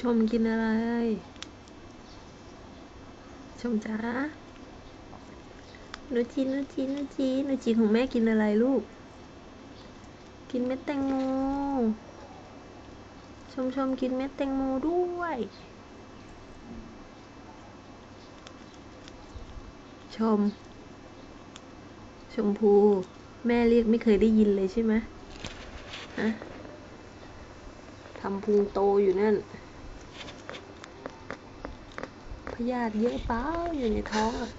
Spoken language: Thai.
ชมกินอะไร ชมจ๋าหนูจีหนูจีหนูจีหนูจีของแม่กินอะไรลูก กินเม็ดแตงโม ชมชมกินเม็ดแตงโมด้วย ชม ชมพู แม่เรียกไม่เคยได้ยินเลยใช่ไหมฮะทำพุงโตอยู่นั่น พยาธิเยอะเปล่าอยู่ในท้องอะ